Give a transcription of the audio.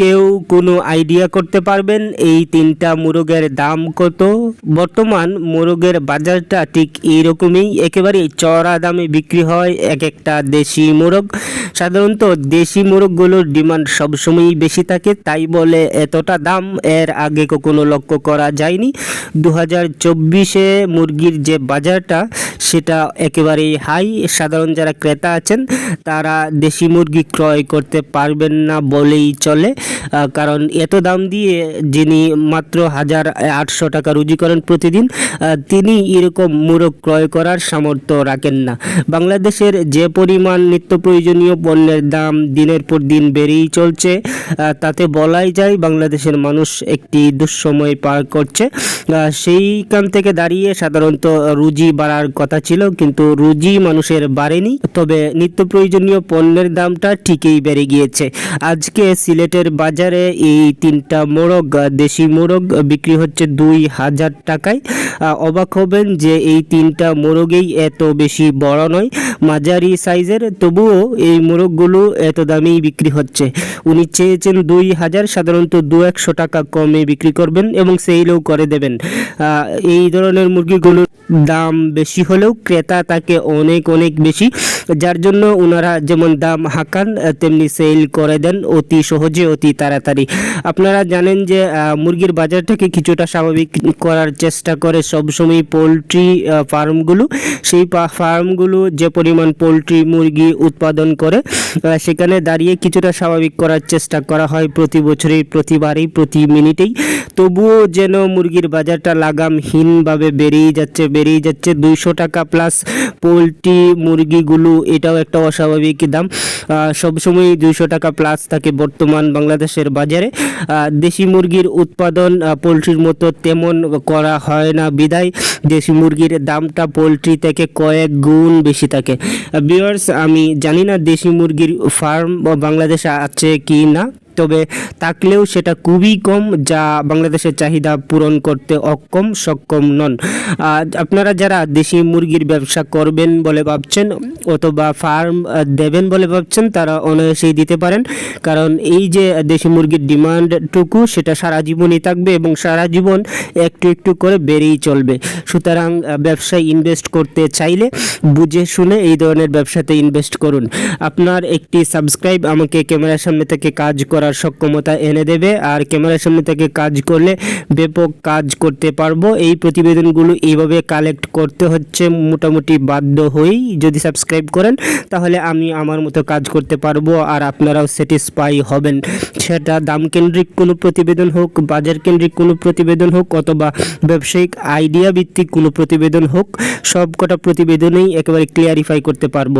কেউ কোনো আইডিয়া করতে পারবেন, এই তিনটা মোরগের দাম কত? বর্তমান মোরগের বাজারটা ঠিক এইরকমই, একেবারে চড়া দামে বিক্রি হয় এক একটা দেশি মোরগ। সাধারণত দেশি মোরগগুলোর ডিমান্ড সবসময়ই বেশি থাকে, তাই বলে এতটা দাম এর আগে কখনো লক্ষ্য করা যায়নি। দু হাজার চব্বিশে মুরগির যে বাজারটা সেটা একেবারেই হাই। সাধারণ যারা ক্রেতা আছেন, তারা দেশি মুরগি ক্রয় করতে পারবেন না বলেই চলে। কারণ এত দাম দিয়ে যিনি মাত্র হাজার আটশো টাকা রুজি করেন প্রতিদিন তিনি এরকম মুরগ ক্রয় করার সামর্থ্য রাখেন না। বাংলাদেশের যে পরিমাণ নিত্য প্রয়োজনীয় পণ্যের দাম দিনের পর দিন বেড়েই চলছে তাতে বলাই যায় বাংলাদেশের মানুষ একটি দুঃসময় পার করছে। সেইখান থেকে দাঁড়িয়ে সাধারণত রুজি বাড়ার কথা ছিল, কিন্তু রুজি মানুষের বাড়েনি। তবে নিত্য প্রয়োজনীয় পণ্যের দামটা ঠিকই বেড়ে গিয়েছে। আজকে সিলেটের বাজারে এই তিনটা মোরগ দেশি মোরগ বিক্রি হচ্ছে দুই হাজার টাকায়। অবাক হবেন যে এই তিনটা মোরগেই এত বেশি বড় নয়। মাঝারি সাইজের, তবুও এই মোরগগুলো এত দামেই বিক্রি হচ্ছে। উনি চেয়েছেন দুই হাজার, সাধারণত দু একশো টাকা কমে বিক্রি করবেন এবং সেইলেও করে দেবেন। এই ধরনের মুরগিগুলোর দাম বেশি হলেও ক্রেতা তাকে অনেক অনেক বেশি। যার জন্য ওনারা যেমন দাম হাঁকান তেমনি সেল করে দেন অতি সহজে, অতি তাড়াতাড়ি। আপনারা জানেন যে মুরগির বাজারটাকে কিছুটা স্বাভাবিক করার চেষ্টা করে সবসময় পোলট্রি ফার্মগুলো। সেই ফার্মগুলো যে পরিমাণ পোলট্রি, মুরগি উৎপাদন করে সেখানে দাঁড়িয়ে কিছুটা স্বাভাবিক করার চেষ্টা করা হয় প্রতি বছরেই, প্রতিবারেই, প্রতি মিনিটেই। তবুও যেন মুরগির বাজারটা লাগামহীনভাবে বেড়েই যাচ্ছে বেড়েই যাচ্ছে। দুইশো টাকা প্লাস পোলট্রি মুরগিগুলো, এটাও একটা অস্বাভাবিক দাম। সবসময় দুইশো টাকা প্লাস থাকে বর্তমান বাংলাদেশের বাজারে। দেশি মুরগির উৎপাদন পোলট্রির মতো তেমন করা হয় না বিদায়। দেশি মুরগির দামটা পোলট্রি থেকে কয়েক গুণ বেশি থাকে। বিয়ার্স আমি জানি না দেশি মুরগির ফার্ম বাংলাদেশে আছে কি না। তবে থাকলেও সেটা খুবই কম, যা বাংলাদেশের চাহিদা পূরণ করতে অক্ষম, সক্ষম নন। আপনারা যারা দেশি মুরগির ব্যবসা করবেন বলে ভাবছেন অথবা ফার্ম দেবেন বলে ভাবছেন, তারা অনায়াসেই দিতে পারেন। কারণ এই যে দেশি মুরগির ডিমান্ডটুকু, সেটা সারা জীবনই থাকবে এবং সারা জীবন একটু একটু করে বেড়েই চলবে। সুতরাং ব্যবসায় ইনভেস্ট করতে চাইলে বুঝে শুনে এই ধরনের ব্যবসাতে ইনভেস্ট করুন। আপনার একটি সাবস্ক্রাইব আমাকে ক্যামেরার সামনে থেকে কাজ করার সক্ষমতা এনে দেবে আর ক্যামেরার সামনে থেকে কাজ করলে ব্যাপক কাজ করতে পারব। এই প্রতিবেদনগুলো এইভাবে কালেক্ট করতে হচ্ছে মোটামুটি বাধ্য হয়েই। যদি সাবস্ক্রাইব করেন, তাহলে আমি আমার মতো কাজ করতে পারব আর আপনারাও স্যাটিসফাই হবেন। সেটা দাম কেন্দ্রিক কোনো প্রতিবেদন হোক, বাজার কেন্দ্রিক কোনো প্রতিবেদন হোক, অথবা ব্যবসায়িক আইডিয়া ভিত্তিক কোনো প্রতিবেদন হোক সব কটা প্রতিবেদনেই একেবারে ক্লিয়ারিফাই করতে পারব।